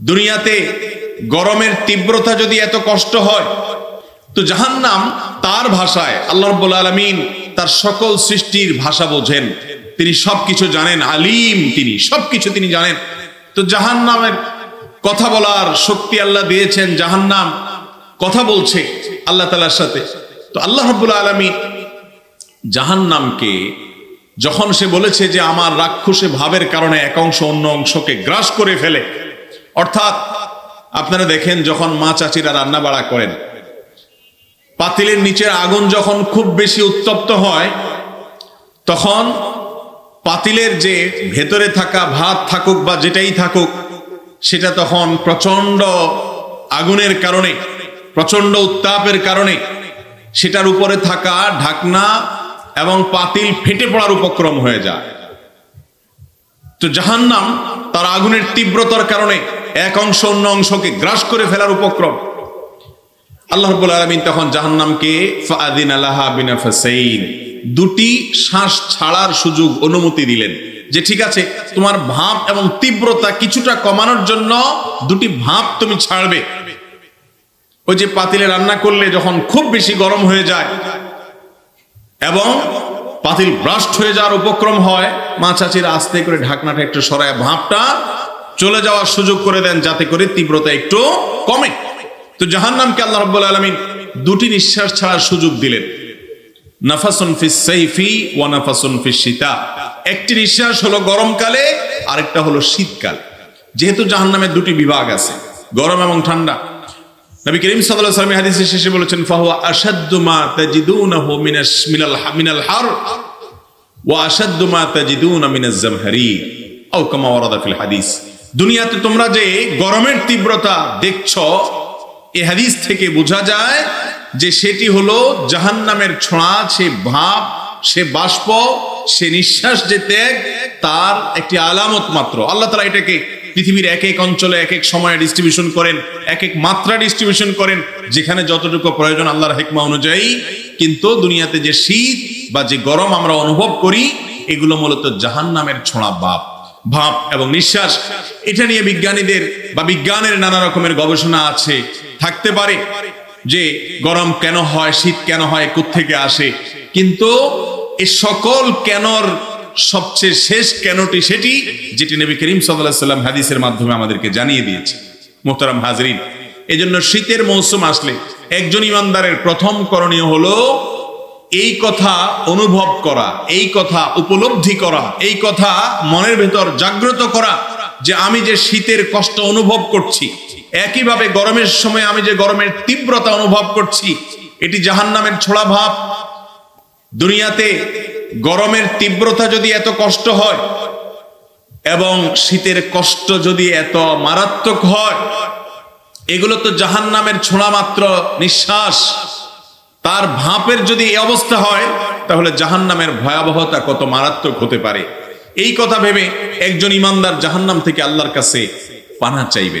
দুনিয়াতে গরমের তীব্রতা যদি এত কষ্ট হয়, তো জাহান্নাম তার ভাষায় আল্লাহ রব্বুল আলমিন তার সকল সৃষ্টির ভাষা বোঝেন। তিনি সবকিছু জানেন, আলিম তিনি, সবকিছু তিনি জানেন। তো জাহান্নামের কথা বলার শক্তি আল্লাহ দিয়েছেন, জাহান্নাম কথা বলছে আল্লাহ তালার সাথে। তো আল্লাহ রব্বুল আলমিন জাহান্নামকে যখন সে বলেছে যে আমার রাক্ষসে ভাবের কারণে এক অংশ অন্য অংশকে গ্রাস করে ফেলে অর্থাৎ আপনারা দেখেন যখন মা চাচিরা রান্না বাড়া করেন, পাতিলের নিচের আগুন যখন খুব বেশি উত্তপ্ত হয়, তখন পাতিলের যে ভেতরে থাকা ভাত থাকুক বা যেটাই থাকুক, সেটা তখন প্রচণ্ড আগুনের কারণে প্রচণ্ড উত্তাপের কারণে সেটার উপরে থাকা ঢাকনা এবং পাতিল ফেটে পড়ার উপক্রম হয়ে যায়। তো জাহান্নাম তার আগুনের তীব্রতার কারণে এক অংশ অন্য অংশকে গ্রাস করে ফেলার উপক্রম। আল্লাহ রব্বুল আলমিন তখন জাহান্নামকে ফাদিন বিনা দুটি শ্বাস ছাড়ার সুযোগ অনুমতি দিলেন যে, ঠিক আছে, তোমার ভাব এবং তীব্রতা কিছুটা কমানোর জন্য দুটি ভাব তুমি ছাড়বে। ওই যে পাতিলে রান্না করলে যখন খুব বেশি গরম হয়ে যায় এবং পাতিল ব্রাস্ট হয়ে যাওয়ার উপক্রম হয়, মা চাচির আস্তে করে ঢাকনাটা একটু সরায়, ভাবটা চলে যাওয়ার সুযোগ করে দেন যাতে করে তীব্রতা একটু কমে। তো জাহান্নামকে আল্লাহ রাব্বুল আলামিন দুটি নিঃশ্বাস ছাড়ার সুযোগ দিলেন। একটি নিঃশ্বাস হলো গরমকালে, আরেকটা হলো শীতকাল। যেহেতু দুটি বিভাগ আছে, গরম এবং ঠান্ডা। নবী করিম সাল্লাল্লাহু আলাইহি ওয়াসাল্লাম হাদিসে শেষে বলেছেন, ফাহুয়া হার হাদিস। দুনিয়াতে তোমরা যে গরমের তীব্রতা দেখছ, এ হাদিস থেকে বোঝা যায় যে সেটি হলো জাহান্নামের ছোঁয়া সে ভাব সে বাষ্প, সে নিঃশ্বাস যে ত্যাগ, তার একটি আলামত মাত্র। আল্লাহ তালা এটাকে পৃথিবীর এক এক অঞ্চলে এক এক সময়ে ডিস্ট্রিবিউশন করেন, এক এক মাত্রা ডিস্ট্রিবিউশন করেন, যেখানে যতটুকু প্রয়োজন আল্লাহর হেকমা অনুযায়ী। কিন্তু দুনিয়াতে যে শীত বা যে গরম আমরা অনুভব করি, এগুলো মূলত জাহান্নামের ছোঁড়া বাপ ভাব এবং নিঃশ্বাস। এটা নিয়ে বিজ্ঞানীদের বা বিজ্ঞানের নানা রকমের গবেষণা আছে। থাকতে পারে যে গরম কেন হয়, শীত কেন হয় থেকে আসে। কিন্তু এ সকল কেনর সবচেয়ে শেষ কেনটি সেটি যেটি নবী করিম সাল্লাম হাদিসের মাধ্যমে আমাদেরকে জানিয়ে দিয়েছে মোহতারাম হাজরিন, এজন্য শীতের মৌসুম আসলে একজন ইমানদারের প্রথম করণীয় হলো এই কথা অনুভব করা, এই কথা উপলব্ধি করা, এই কথা মনের ভেতর জাগ্রত করা যে আমি যে শীতের কষ্ট অনুভব করছি, একইভাবে গরমের সময় আমি যে গরমের তীব্রতা অনুভব করছি, এটি জাহান্নামের ছোড়া ভাব দুনিয়াতে গরমের তীব্রতা যদি এত কষ্ট হয় এবং শীতের কষ্ট যদি এত মারাত্মক হয়, এগুলো তো জাহান্নামের ছোঁড়া মাত্র নিঃশ্বাস। তার ভাঁপের যদি এই অবস্থা হয়, তাহলে জাহান নামের ভয়াবহতা কত মারাত্মক হতে পারে। এই কথা ভেবে একজন ইমানদার জাহান্নাম থেকে আল্লাহর কাছে পানা চাইবে।